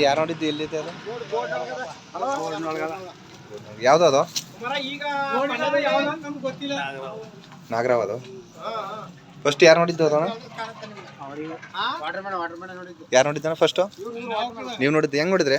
ಯಾರು ನೋಡಿದ್ದು ಎಲ್ಲಿದೆ ಅದು? ಯಾವ್ದು ಅದು? ಈಗ ಬಣ್ಣದ ಅಂತ ನಮ್ಗೆ ಗೊತ್ತಿಲ್ಲ. ನಾಗರಾವ್ ಅದು? ಫಸ್ಟ್ ಯಾರು ನೋಡಿದ್ದು ಅದಣ್ಣ ಯಾರು ನೋಡಿದ್ದಾನ ಫಸ್ಟು ನೀವು ನೋಡಿದ್ದು ಹೆಂಗ್ ನೋಡಿದ್ರೆ?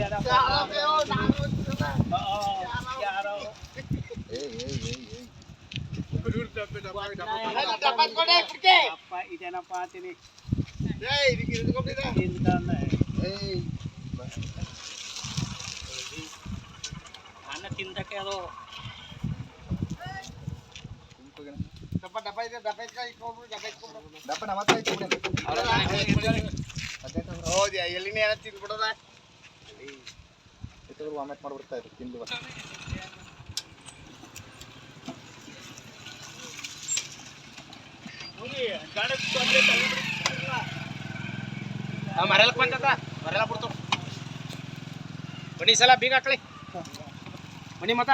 ಹೌದಾ ಬೋಟ್ನೊಳಗದ ಏನಪ್ಪ ಅಂತೀನಿ ಜೋಪಾನ ಇಲ್ಲ ಏನ ತಿಂದೈತೆ ಅಷ್ಟೇ ಅದು ಎಲ್ಲಿ ತಿನ್ಕಂದ ಅಪ್ಪ ಇದೇನಪ್ಪ ಅಂತೀನಿ ತಿನ್ಕಂದ ಅನ್ನ ತಿಂದಕ್ಕೆ ಅದು ವಾಮಿಟ್ ಮಾಡ್ಬಿಡ್ತಾ ಇದ್ರು ತಿಂದು ಮರೆಲ್ಲ ಬಂದದ? ಮರೆಲ್ಲ ಬಿಡ್ತು. ಬನ್ನಿ ಈ ಸಲ ಬೀಗ ಹಾಕ್ಲಿ. ಬನ್ನಿ ಮತ್ತ.